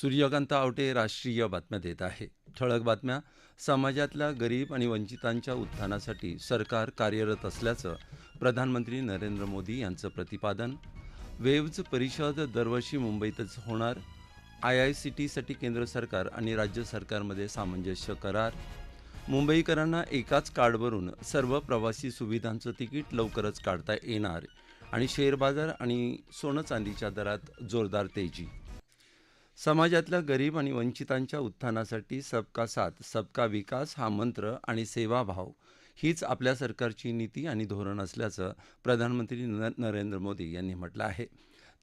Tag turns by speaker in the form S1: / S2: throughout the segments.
S1: सूर्यकांत आवटे राष्ट्रीय बातम्या देत आहे ठळक बातम्या समाजातल्या गरीब आणि वंचितांच्या उत्थानासाठी सरकार कार्यरत असल्याचं प्रधानमंत्री नरेंद्र मोदी यांचं प्रतिपादन वेव्ज परिषद दरवर्षी मुंबईतच होणार आय आय सी टीसाठी केंद्र सरकार आणि राज्य सरकारमध्ये सामंजस्य करार मुंबईकरांना एकाच कार्डवरून सर्व प्रवासी सुविधांचं तिकीट लवकरच काढता येणार आणि शेअर बाजार आणि सोनं चांदीच्या दरात जोरदार तेजी समाजातल्या गरीब आणि वंचितांच्या उत्थानासाठी सबका साथ सबका विकास हा मंत्र आणि सेवाभाव हीच आपल्या सरकारची नीती आणि धोरण असल्याचं प्रधानमंत्री नरेंद्र मोदी यांनी म्हटलं आहे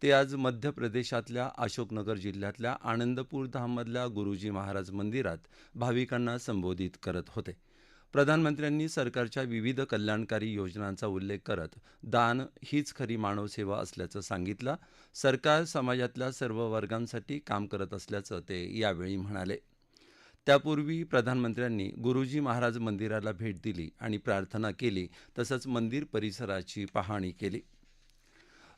S1: ते आज मध्य प्रदेशातल्या अशोकनगर जिल्ह्यातल्या आनंदपूर धाममधल्या गुरुजी महाराज मंदिरात भाविकांना संबोधित करत होते प्रधानमंत्र्यांनी सरकारच्या विविध कल्याणकारी योजनांचा उल्लेख करत दान हीच खरी मानवसेवा असल्याचं सांगितलं सरकार समाजातल्या सर्व वर्गांसाठी काम करत असल्याचं ते यावेळी म्हणाले त्यापूर्वी प्रधानमंत्र्यांनी गुरुजी महाराज मंदिराला भेट दिली आणि प्रार्थना केली तसंच मंदिर परिसराची पाहणी केली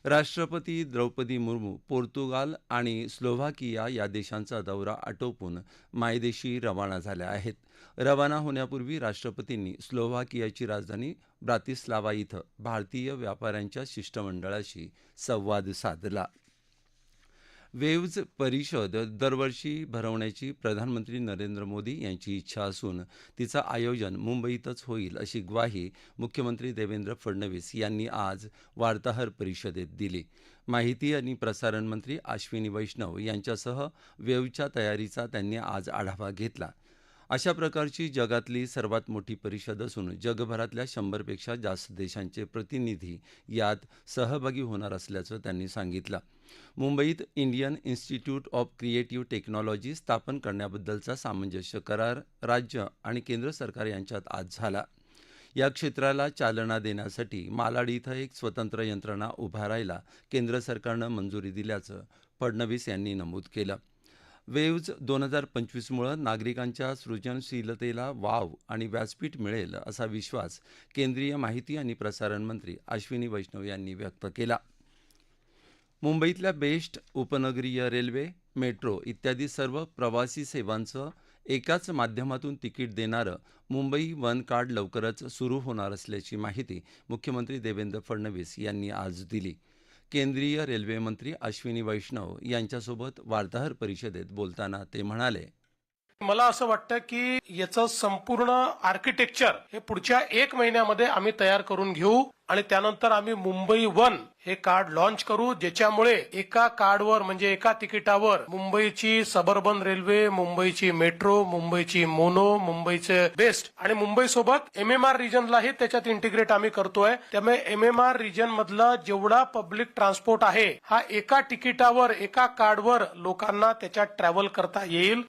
S1: राष्ट्रपती द्रौपदी मुर्मू पोर्तुगाल आणि स्लोव्हाकिया या देशांचा दौरा आटोपून मायदेशी रवाना झाल्या आहेत रवाना होण्यापूर्वी राष्ट्रपतींनी स्लोव्हाकियाची राजधानी ब्रातिस्लावा इथं भारतीय व्यापाऱ्यांच्या शिष्टमंडळाशी संवाद साधला वेव्ज परिषद दरवर्षी भरवण्याची प्रधानमंत्री नरेंद्र मोदी यांची इच्छा असून तिचं आयोजन मुंबईतच होईल अशी ग्वाही मुख्यमंत्री देवेंद्र फडणवीस यांनी आज वार्ताहर परिषदेत दिली माहिती आणि प्रसारण मंत्री अश्विनी वैष्णव यांच्यासह वेव्हच्या तयारीचा त्यांनी आज आढावा घेतला अशा प्रकारची जगातली सर्वात मोठी परिषद असून जगभरातल्या शंभरपेक्षा जास्त देशांचे प्रतिनिधी यात सहभागी होणार असल्याचं त्यांनी सांगितलं मुंबईत Indian Institute of Creative Technology स्थापन करण्याबद्दलचा सामंजस्य करार राज्य आणि केंद्र सरकार यांच्यात आज झाला या क्षेत्राला चालना देण्यासाठी मालाड इथं एक स्वतंत्र यंत्रणा उभारायला केंद्र सरकारनं मंजुरी दिल्याचं फडणवीस यांनी नमूद केलं वेव्ज दोन हजार पंचवीसमुळं नागरिकांच्या सृजनशीलतेला वाव आणि व्यासपीठ मिळेल असा विश्वास केंद्रीय माहिती आणि प्रसारण मंत्री अश्विनी वैष्णव यांनी व्यक्त केला मुंबईतल्या बेस्ट उपनगरीय रेल्वे मेट्रो इत्यादी सर्व प्रवासी सेवांचं एकाच माध्यमातून तिकीट देणारं मुंबई वन कार्ड लवकरच सुरू होणार असल्याची माहिती मुख्यमंत्री देवेंद्र फडणवीस यांनी आज दिली केंद्रीय रेल्वेमंत्री अश्विनी वैष्णव यांच्यासोबत वार्ताहर परिषदेत बोलताना ते म्हणाले मला असं वाटतं की याचं संपूर्ण आर्किटेक्चर हे पुढच्या एक महिन्यामध्ये आम्ही तयार करून घेऊ आणि त्यानंतर आम्ही मुंबई वन हे कार्ड लॉन्च करू ज्याच्यामुळे एका कार्डवर म्हणजे एका तिकिटावर मुंबईची सबर्बन रेल्वे मुंबईची मेट्रो मुंबईची मोनो मुंबईचे बेस्ट आणि मुंबई सोबत एम रिजनलाही त्याच्यात इंटिग्रेट आम्ही करतोय त्यामुळे एम एम आर रिजन मधला जेवढा पब्लिक ट्रान्सपोर्ट आहे हा एका तिकिटावर एका कार्डवर लोकांना त्याच्यात ट्रॅव्हल करता येईल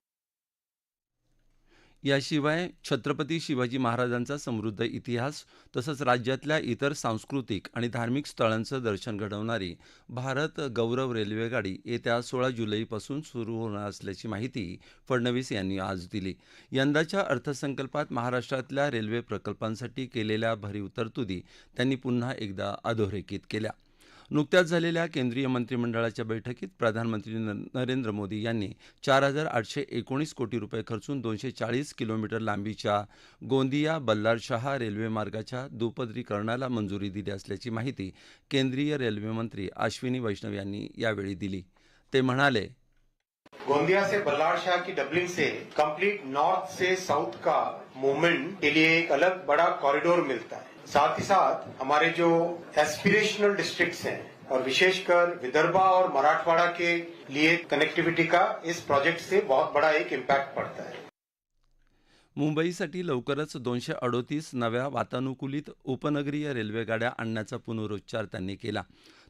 S1: याशिवाय छत्रपती शिवाजी महाराजांचा समृद्ध इतिहास तसंच राज्यातल्या इतर सांस्कृतिक आणि धार्मिक स्थळांचं दर्शन घडवणारी भारत गौरव रेल्वेगाडी येत्या सोळा जुलैपासून सुरू होणार असल्याची माहिती फडणवीस यांनी आज दिली यंदाच्या अर्थसंकल्पात महाराष्ट्रातल्या रेल्वे प्रकल्पांसाठी केलेल्या भरीव तरतुदी त्यांनी पुन्हा एकदा अधोरेखित केल्या नुकत्याच झालेल्या केंद्रीय मंत्रिमंडळाच्या बैठकीत प्रधानमंत्री नरेंद्र मोदी यांनी चार हजार आठशे एकोणीस कोटी रुपये खर्चून दोनशे चाळीस किलोमीटर लांबीच्या गोंदिया बल्लारशहा रेल्वे मार्गाच्या दुपदरीकरणाला मंजुरी दिली असल्याची माहिती केंद्रीय रेल्वेमंत्री अश्विनी वैष्णव यांनी यावेळी दिली ते म्हणाले गोंदिया से बल्लारशाह की डबलिंग से कंप्लीट नॉर्थ से साउथ का मूवमेंट के लिए एक अलग बड़ा कॉरिडोर मिलता है साथ ही साथ हमारे जो एस्पिरेशनल डिस्ट्रिक्ट्स हैं और विशेषकर विदर्भा और मराठवाड़ा के लिए कनेक्टिविटी का इस प्रोजेक्ट से बहुत बड़ा एक इम्पॅक्ट पडता है मुंबईसाठी लवकरच दोनशे अडोतीस नव्या वातानुकूलित उपनगरीय रेल्वेगाड्या आणण्याचा पुनरुच्चार त्यांनी केला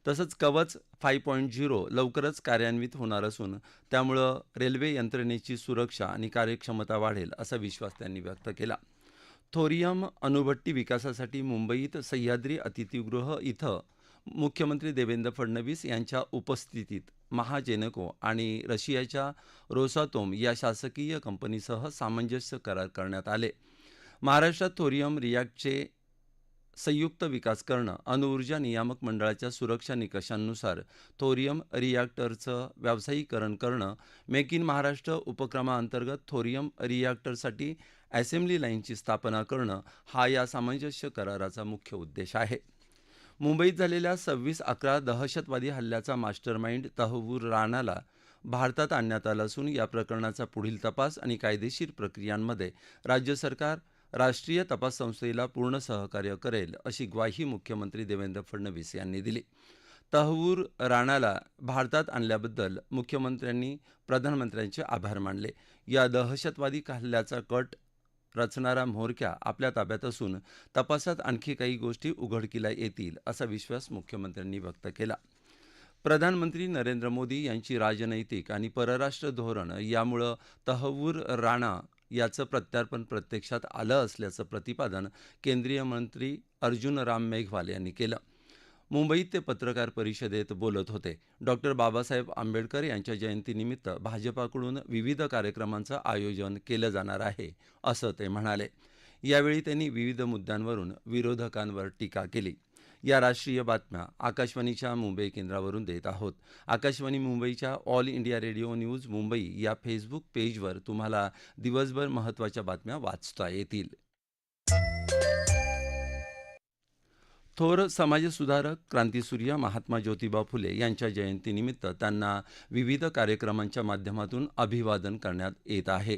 S1: तसंच कवच फाईव्ह पॉईंट झिरो लवकरच कार्यान्वित होणार असून त्यामुळं रेल्वे यंत्रणेची सुरक्षा आणि कार्यक्षमता वाढेल असा विश्वास त्यांनी व्यक्त केला थोरियम अणुभट्टी विकासासाठी मुंबईत सह्याद्री अतिथीगृह इथं मुख्यमंत्री देवेंद्र फडणवीस यांच्या उपस्थितीत महाजेनको आणि रशियाच्या रोसातोम या शासकीय कंपनीसह सामंजस्य करार करण्यात आले महाराष्ट्रात थोरियम रिॲक्टचे संयुक्त विकास करणं अणुऊर्जा नियामक मंडळाच्या सुरक्षा निकषांनुसार थोरियम रिॲक्टरचं व्यावसायिकरण करणं मेक इन महाराष्ट्र उपक्रमाअंतर्गत थोरियम रिॲक्टरसाठी असेंब्ली लाईनची स्थापना करणं हा या सामंजस्य कराराचा मुख्य उद्देश आहे मुंबईत झालेल्या सव्वीस अकरा दहशतवादी हल्ल्याचा मास्टरमाइंड तहवूर राणाला भारतात आणण्यात आलं असून या प्रकरणाचा पुढील तपास आणि कायदेशीर प्रक्रियांमध्ये राज्य सरकार राष्ट्रीय तपास संस्थेला पूर्ण सहकार्य करेल अशी ग्वाही मुख्यमंत्री देवेंद्र फडणवीस यांनी दिली तहवूर राणाला भारतात आणल्याबद्दल मुख्यमंत्र्यांनी प्रधानमंत्र्यांचे आभार मानले या दहशतवादी हल्ल्याचा कट रचणारा म्होरक्या आपल्या ताब्यात असून तपासात आणखी काही गोष्टी उघडकीला येतील असा विश्वास मुख्यमंत्र्यांनी व्यक्त केला प्रधानमंत्री नरेंद्र मोदी यांची राजनैतिक आणि परराष्ट्र धोरण यामुळं तहवूर राणा याचं प्रत्यार्पण प्रत्यक्षात आलं असल्याचं प्रतिपादन केंद्रीय मंत्री अर्जुन राम मेघवाल यांनी केलं मुंबईत ते पत्रकार परिषदेत बोलत होते डॉक्टर बाबासाहेब आंबेडकर यांच्या जयंतीनिमित्त भाजपाकडून विविध कार्यक्रमांचं आयोजन केलं जाणार आहे असं ते म्हणाले यावेळी त्यांनी विविध मुद्द्यांवरून विरोधकांवर टीका केली या राष्ट्रीय बातम्या आकाशवाणीच्या मुंबई केंद्रावरून देत आहोत आकाशवाणी मुंबईच्या all India radio news Mumbai या फेसबुक पेजवर तुम्हाला दिवसभर महत्त्वाच्या बातम्या वाचता येतील थोर समाजसुधारक क्रांतीसूर्य महात्मा ज्योतिबा फुले यांच्या जयंतीनिमित्त त्यांना विविध कार्यक्रमांच्या माध्यमातून अभिवादन करण्यात येत आहे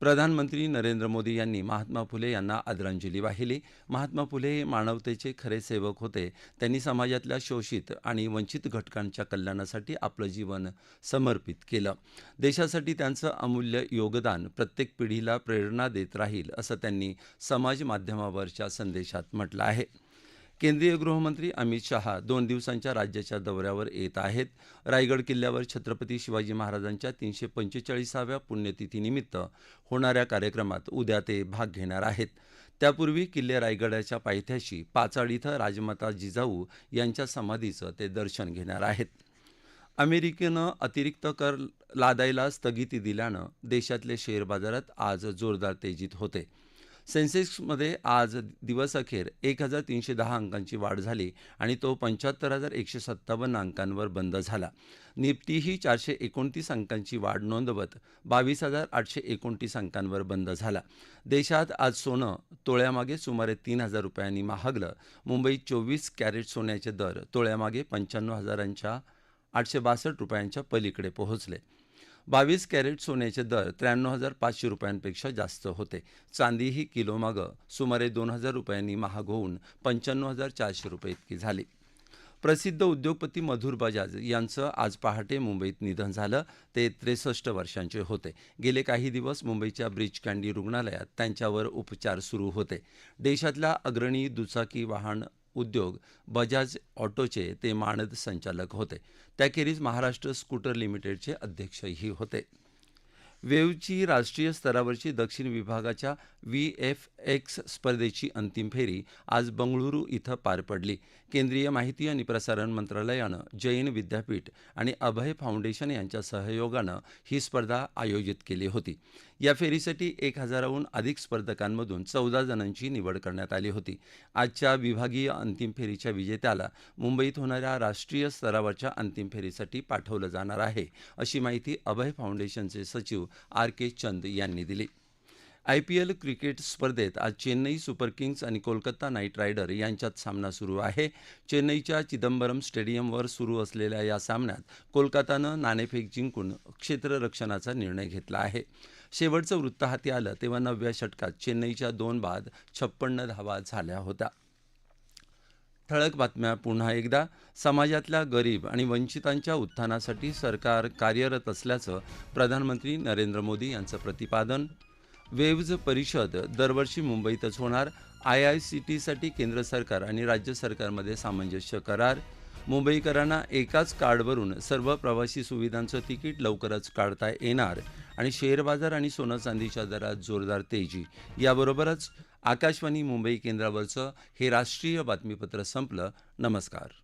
S1: प्रधानमंत्री नरेंद्र मोदी यांनी महात्मा फुले यांना आदरांजली वाहिली महात्मा फुले हे मानवतेचे खरे सेवक होते त्यांनी समाजातल्या शोषित आणि वंचित घटकांच्या कल्याणासाठी आपलं जीवन समर्पित केलं देशासाठी त्यांचं अमूल्य योगदान प्रत्येक पिढीला प्रेरणा देत राहील असं त्यांनी समाज माध्यमावरच्या संदेशात म्हटलं आहे केंद्रीय गृहमंत्री अमित शहा दोन दिवसांच्या राज्याच्या दौऱ्यावर येत आहेत रायगड किल्ल्यावर छत्रपती शिवाजी महाराजांच्या तीनशे पंचेचाळीसाव्या पुण्यतिथीनिमित्त होणाऱ्या कार्यक्रमात उद्या ते भाग घेणार आहेत त्यापूर्वी किल्ले रायगडाच्या पायथ्याशी पाचाड इथं राजमाता जिजाऊ यांच्या समाधीचं ते दर्शन घेणार आहेत अमेरिकेनं अतिरिक्त कर लादायला स्थगिती दिल्यानं देशातले शेअर बाजारात आज जोरदार तेजीत होते सेन्सेक्समध्ये आज दिवस अखेर एक हजार तीनशे दहा अंकांची वाढ झाली आणि तो पंच्याहत्तर हजार एकशे सत्तावन्न अंकांवर बंद झाला निफ्टीही चारशे एकोणतीस अंकांची वाढ नोंदवत बावीस हजार आठशे एकोणतीस अंकांवर बंद झाला देशात आज सोनं तोळ्यामागे सुमारे तीन हजार रुपयांनी महागलं मुंबईत चोवीस कॅरेट सोन्याचे दर तोळ्यामागे पंच्याण्णव हजारांच्या आठशे बासष्ट रुपयांच्या पलीकडे पोहोचले बावीस कॅरेट सोन्याचे दर त्र्याण्णव हजार पाचशे रुपयांपेक्षा जास्त होते चांदी ही किलोमागं सुमारे दोन हजार रुपयांनी महाग होऊन पंच्याण्णव हजार चारशे रुपये इतकी झाली प्रसिद्ध उद्योगपती मधुर बजाज यांचं आज पहाटे मुंबईत निधन झालं ते त्रेसष्ट वर्षांचे होते गेले काही दिवस मुंबईच्या ब्रिज कँडी रुग्णालयात त्यांच्यावर उपचार सुरू होते देशातल्या अग्रणी दुचाकी वाहन उद्योग बजाज ऑटोचे ते मानद संचालक होते त्याखेरीज महाराष्ट्र स्कूटर लिमिटेडचे अध्यक्षही होते वेवची राष्ट्रीय स्तरावरची दक्षिण विभागाच्या व्ही एफ एक्स स्पर्धेची अंतिम फेरी आज बंगळुरू इथं पार पडली केंद्रीय माहिती आणि प्रसारण मंत्रालयानं जैन विद्यापीठ आणि अभय फाउंडेशन यांच्या सहयोगानं ही स्पर्धा आयोजित केली होती या फेरीसाठी एक हजाराहून अधिक स्पर्धकांमधून चौदा जणांची निवड करण्यात आली होती आजच्या विभागीय अंतिम फेरीच्या विजेत्याला मुंबईत होणाऱ्या राष्ट्रीय स्तरावरच्या अंतिम फेरीसाठी पाठवलं जाणार आहे अशी माहिती अभय फाउंडेशनचे सचिव आर के चंद यांनी दिली आयपीएल क्रिकेट स्पर्धेत आज चेन्नई सुपर किंग्ज आणि कोलकाता नाईट रायडर यांच्यात सामना सुरू आहे चेन्नईच्या चिदंबरम स्टेडियमवर सुरू असलेल्या या सामन्यात कोलकातानं नाणेफेक जिंकून क्षेत्ररक्षणाचा निर्णय घेतला आहे शेवटचं वृत्त हाती आलं तेव्हा नवव्या षटकात चेन्नईच्या दोन बाद छप्पन्न धावा झाल्या होत्या ठळक बातम्या पुन्हा एकदा समाजातल्या गरीब आणि वंचितांच्या उत्थानासाठी सरकार कार्यरत असल्याचं प्रधानमंत्री नरेंद्र मोदी यांचं प्रतिपादन वेव्ज परिषद दरवर्षी मुंबईतच होणार आय आय सी टीसाठी केंद्र सरकार आणि राज्य सरकारमध्ये सामंजस्य करार मुंबईकरांना एकाच कार्डवरून सर्व प्रवासी सुविधांचं तिकीट लवकरच काढता येणार आणि शेअर बाजार आणि सोनं चांदीच्या दरात जोरदार तेजी याबरोबरच आकाशवाणी मुंबई केंद्रावरचं हे राष्ट्रीय बातमीपत्र संपलं नमस्कार